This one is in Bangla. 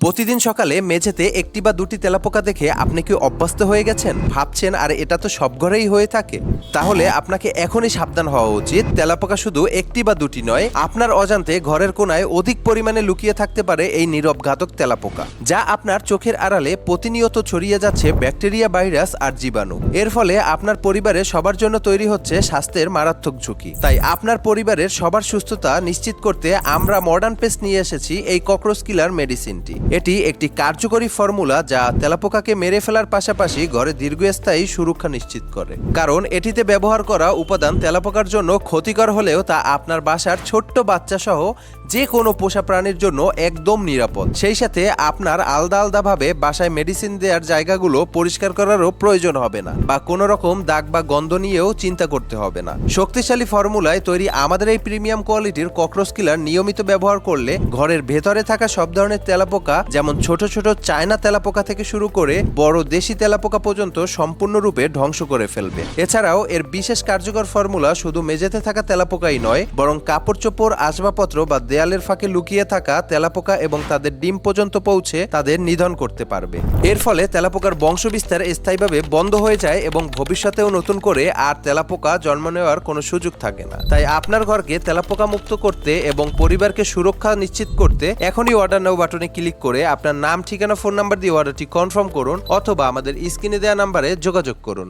প্রতিদিন সকালে মেঝেতে একটি বা দুটি তেলাপোকা দেখে আপনি কি অভ্যস্ত হয়ে গেছেন? ভাবছেন, আর, এটা তো সব ঘরেই হয়ে থাকে। তাহলে আপনাকে এখনই সাবধান হওয়া উচিত। তেলাপোকা শুধু একটি বা দুটি নয়, আপনার অজান্তে ঘরের কোনায় অধিক পরিমাণে লুকিয়ে থাকতে পারে এই নীরব ঘাতক তেলাপোকা যা আপনার চোখের আড়ালে প্রতিনিয়ত ছড়িয়ে যাচ্ছে ব্যাকটেরিয়া, ভাইরাস আর জীবাণু। এর ফলে আপনার পরিবারের সবার জন্য তৈরি হচ্ছে স্বাস্থ্যের মারাত্মক ঝুঁকি। তাই আপনার পরিবারের সবার সুস্থতা নিশ্চিত করতে আমরা মডার্ন পেস্ট নিয়ে এসেছি এই ককরোচ কিলার মেডিসিনটি এটি একটি কার্যকরী ফর্মুলা যা তেলাপোকাকে মেরে ফেলার পাশাপাশি ঘরে দীর্ঘস্থায়ী সুরক্ষা নিশ্চিত করে। কারণ এটিতে ব্যবহার করা উপাদান তেলাপোকার জন্য ক্ষতিকর হলেও তা আপনার বাসার ছোট্ট বাচ্চা সহ যে কোনো পোষা প্রাণীর জন্য একদম নিরাপদ। সেই সাথে আপনার আলাদা আলাদাভাবে বাসায় মেডিসিন দেওয়ার জায়গাগুলো পরিষ্কার করারও প্রয়োজন হবে না বা কোনো রকম দাগ বা গন্ধ নিয়েও চিন্তা করতে হবে না। শক্তিশালী ফর্মুলায় তৈরি আমাদের এই প্রিমিয়াম কোয়ালিটির ককরোচ কিলার নিয়মিত ব্যবহার করলে ঘরের ভেতরে থাকা সব ধরনের তেলাপোকা যেমন ছোট ছোট চায়না তেলাপোকা থেকে শুরু করে বড় দেশি তেলাপোকা পর্যন্ত সম্পূর্ণরূপে ধ্বংস করে ফেলবে। এছাড়াও এর বিশেষ কার্যকর ফর্মুলা শুধু মেঝেতে থাকা তেলাপোকাই নয়, বরং কাপড় চোপড়, আসবাবপত্র বা দেয়ালের ফাঁকে লুকিয়ে থাকা তেলাপোকা এবং তাদের ডিম পর্যন্ত পৌঁছে তাদের নিধন করতে পারবে। এর ফলে তেলাপোকার বংশবিস্তার স্থায়ীভাবে বন্ধ হয়ে যায় এবং ভবিষ্যতেও নতুন করে আর তেলাপোকা জন্ম নেওয়ার কোনো সুযোগ থাকে না। তাই আপনার ঘরকে তেলাপোকা মুক্ত করতে এবং পরিবারকে সুরক্ষা নিশ্চিত করতে এখনই অর্ডার নাও বাটনে ক্লিক করে আপনার নাম, ঠিকানা, ফোন নাম্বার দিয়ে অর্ডারটি কনফার্ম করুন অথবা আমাদের স্ক্রিনে দেওয়া নাম্বারে যোগাযোগ করুন।